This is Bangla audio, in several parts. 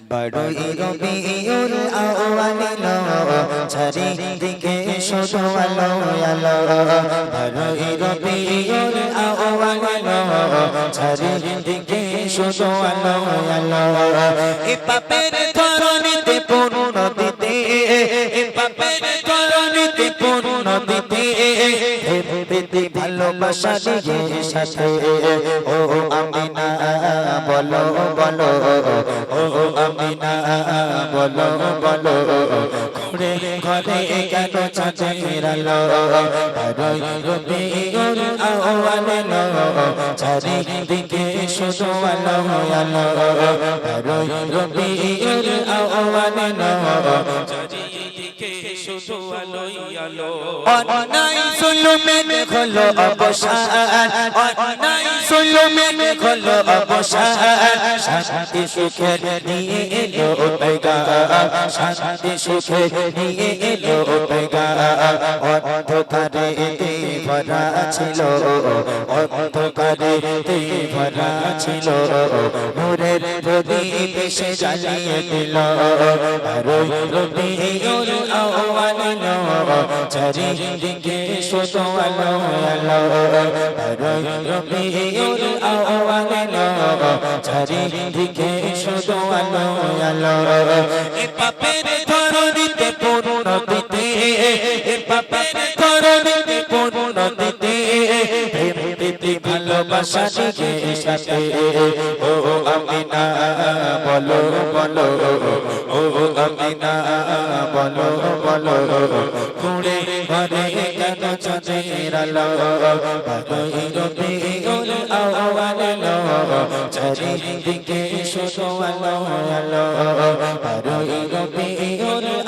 বড়ই রবিউল আউয়াল চারি দিকে শুধু আলো আলো বড়ই রবিউল আউয়াল চারি দিকে শুধু আলো আলো এ পাপের ধরনীতে পূর্ণ দিতে এ পাপের ধরনীতে পূর্ণ দিতে দিতে ভালোবাসা দিয়ে সাথে ও আমিনা বলো বলো ও আমিনা বলো বলো, ঘুরে, ঘরে কেন আলো? রই আউয়াল চারি দিকে শুধু আলো আলো। আউয়াল চারিদিকে শুধু আলোই আলো। অন্যায় জুলুমের হলো অবসান জুলুমের হলো অবসান শান্তি সুখে নিয়ে এলো পেগা শান্তি সুখে নিয়ে এলো পেগা অন্ধকারে ভরা ছিল। অন্ধকারে ভরা ছিল। নূরের প্রদীপ সে জ্বালিয়ে দিল। চারিদিকে শুধু আলো আলো। চারিদিকে শুধু আলো আলো। এ পাপের ধরনীতে পূর্ণ দিতে এ পাপের ধরনীতে ভালোবাসা দিয়ে সাথে। ও আমিনা, বলো বলো। ও আমিনা, বলো বলো। ঘুরে ঘরে কেন চাঁদের আলো? বাদই রবিউল আউয়াল চারিদিকে শুধু আলো আলো। বাদই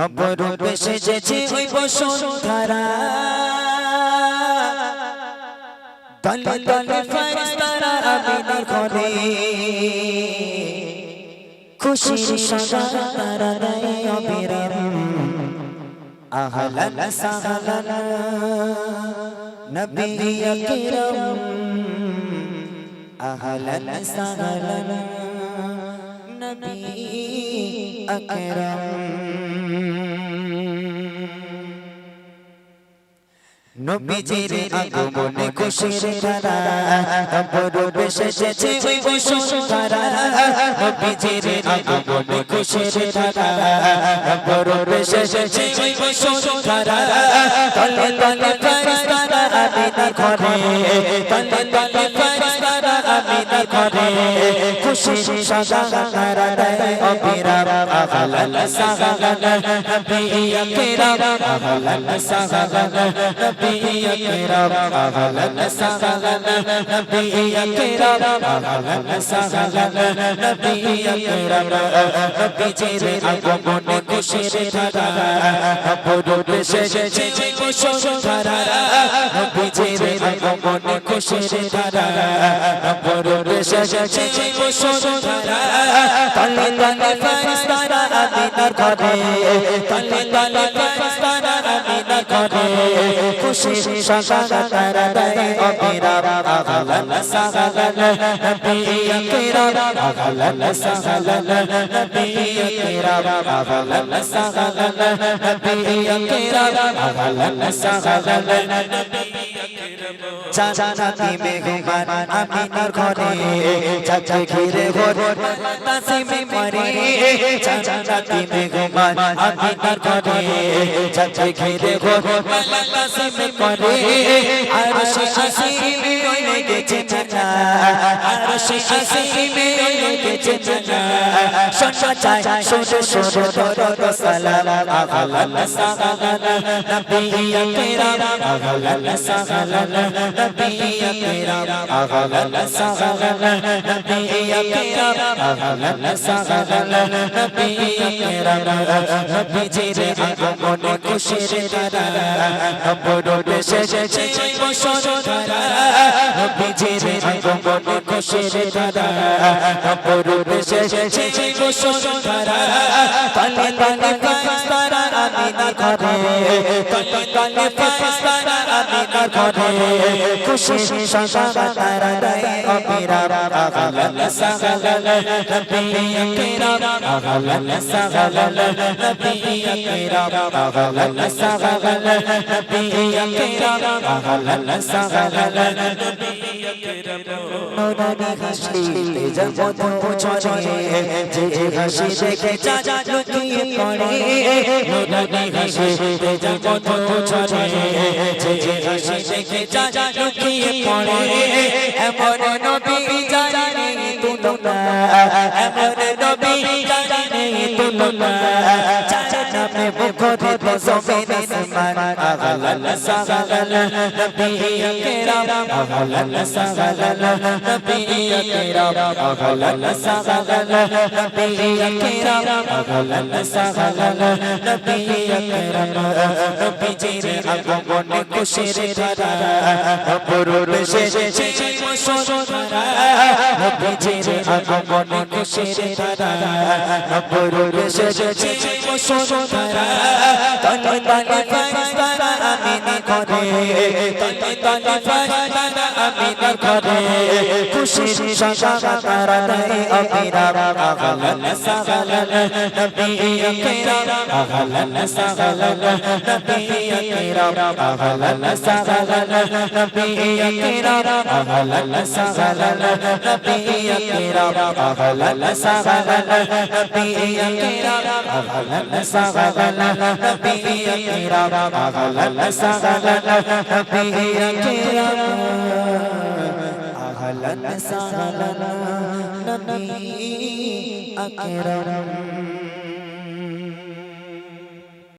নবরূপে সেজেছে ওই বসুন্ধরা। দলে দলে ফেরেশতারা আমিনের ঘরে। খুশির সঙ্গ তারা দেয় অবিরাম। আহলান সাহলান। নবী আকরাম। আহলান সাহলান। নবী আকরাম। নবীজির আগমনে খুশির ধারা অপরূপে সেজেছে ওই বসুন্ধরা। নবীজির আগমনে খুশির ধারা অপরূপে সেজেছে ওই বসুন্ধরা। তলে তলে ফেরেশতারা আমিনা ঘরে। তলে তলে ফেরেশতারা আমিনা ঘরে। খুশি খুশির ধারা অপরূপে সেজেছে বসুন্ধরা। নবীজির আগমনে খুশির ধারা অপরূপে সেজেছে বসুন্ধরা তলে তলে ফেরেশতারা আমিনার ঘরে তলে তলে ফেরেশতারা খুশি সদা তারা দেয় অবিরাম আহলান সাহলান নবী আকরাম আহলান সাহলান নবী আকরাম আহলান সাহলান নবী আকরাম আহলান সাহলান চাচাতি মেঘমান আমিনার ঘরে, চাচা ঘিরে ঘরে তাসিমে পরে। চাচাতি মেঘমান আমিনার ঘরে, চাচা ঘিরে ঘরে। কসম করে আর হাসিন হয়ে গেছে চাচা আর হাসিন হয়ে গেছে চাচা শোনা চাই শোনো শোনো দরদ সালাম আগালান সাগালান নবিয়া কেরাম আগালান সাগালান নবিয়া কেরাম আগালান সাগালান নবিয়া কেরাম আগলাত সাগলাত নবীরা নবীজির আগমনে খুশির তারা নবরূপে সেজেছে বসর তারা নবীজির আগমনে খুশির তারা নবরূপে সেজেছে বসর তারা তালে তালে পাঁচ তারা আদিনা ঘরে কানে পাকিস্তানা আমি না ঘরে। খুশি সাগা তারা নাই অপেরা আগালাল সাগালাল। নবী আকরা আগালাল সাগালাল। নবী আকরা আগালাল সাগালাল। নবী আকরা আগালাল সাগালাল। নবী হাসিতে জগত চলে যে হাসি দেখে চাচা লুকিয়ে পড়ে। হাসিতে জগত যাব তো যে হাসি দেখে চাচা লুকিয়ে পড়ে এমন নবী জানি তুলনা এমন জমিন আসমান আগলাল সাগলাল নবী কেরাম আগলাল সাগলাল নবী কেরাম আগলাল সাগলাল নবী কেরাম আগলাল সাগলাল নবী কেরাম নবীজির আগমনে খুশির ধারা অপরূপে সেজেছে মুসলমানরা নবীজির আগমনে খুশির ধারা অপরূপে সেজেছে মুসলমানরা তন তন আমি ঘরে তলে তলে ফাস্তারা আমিনা ঘরে খুশির সাগা তারা সাগালান يا كرام أهلا سهلا نبي أكرم